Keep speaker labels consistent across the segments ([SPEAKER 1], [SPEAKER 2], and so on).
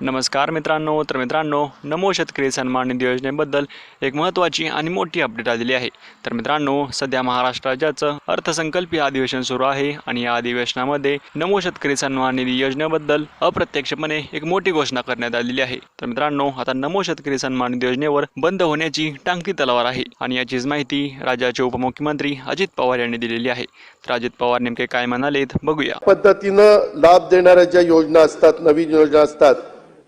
[SPEAKER 1] नमस्कार मित्रांनो तर मित्रांनो नमो शेतकरी सन्मान निधी योजनेबद्दल एक महत्त्वाची आणि मोठी अपडेट आलेली आहे. तर मित्रांनो सध्या महाराष्ट्र राज्याचं अर्थसंकल्पीय अधिवेशन सुरू आहे आणि या अधिवेशनामध्ये नमो शेतकरी सन्मान निधी योजनेबद्दल अप्रत्यक्षपणे एक मोठी घोषणा करण्यात आलेली आहे. तर मित्रांनो आता नमो शेतकरी सन्मान निधी योजनेवर बंद होण्याची टांगती तलवार आहे आणि याचीच माहिती राज्याचे उपमुख्यमंत्री अजित पवार यांनी दिलेली आहे. तर अजित पवार नेमके काय म्हणालेत बघूया.
[SPEAKER 2] पद्धतीनं लाभ देणाऱ्या ज्या योजना असतात नवीन योजना असतात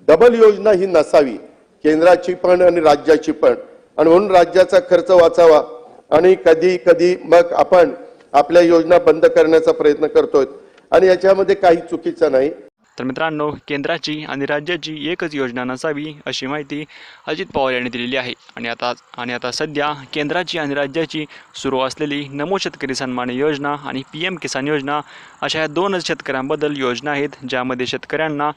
[SPEAKER 2] डबल योजना ही नसावी. केंद्राची पण आणि राज्याची पण. आणि म्हणून राज्याचा खर्च वाचावा. आणि कधी कधी मग आपण आपल्या योजना बंद करण्याचा प्रयत्न करतोय. आणि याच्यामध्ये काही चुकीचं नाही.
[SPEAKER 1] तर मित्रांनो केंद्राची आणि राज्याची एकच योजना नसावी अशी माहिती अजित पवार यांनी दिलेली आहे. आणि आता आणि आता सध्या केंद्राची आणि राज्याची सुरू असलेली नमो शेतकरी सन्मान योजना आणि पी एम किसान योजना अशा या दोनच शेतकऱ्यांबद्दल योजना आहेत ज्यामध्ये शेतकऱ्यांना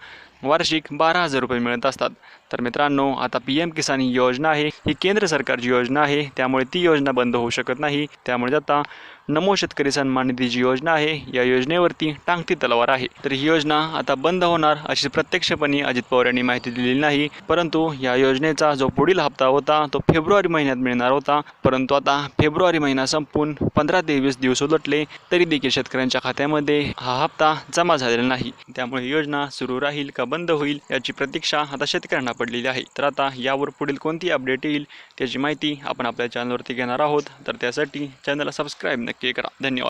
[SPEAKER 1] वार्षिक बारा हजार रुपये मिळत असतात. तर मित्रांनो आता पी एम किसान ही योजना आहे. ही केंद्र सरकारची योजना आहे. त्यामुळे ती योजना बंद होऊ शकत नाही. त्यामुळे आता नमो शेतकरी सन्मान निधी जी योजना आहे. या योजनेवरती टांगती तलवार आहे. तर ही योजना आता बंद होणार अशी प्रत्यक्षपणे अजित पवार यांनी माहिती दिलेली नाही. परंतु या योजनेचा जो पुढील हप्ता होता तो फेब्रुवारी महिन्यात मिळणार होता. परंतु आता फेब्रुवारी महिना संपून पंधरा ते वीस दिवस उलटले तरी देखील शेतकऱ्यांच्या खात्यामध्ये हा हप्ता जमा झालेला नाही. त्यामुळे ही योजना सुरू राहील का बंद होईल याची प्रतीक्षा आता शेतकऱ्यांना पडलेली आहे. तर आता यावर पुढील कोणती अपडेट येईल त्याची माहिती आपण आपल्या चॅनलवरती घेणार आहोत. तर त्यासाठी चॅनलला सबस्क्राईब नक्की करा. धन्यवाद.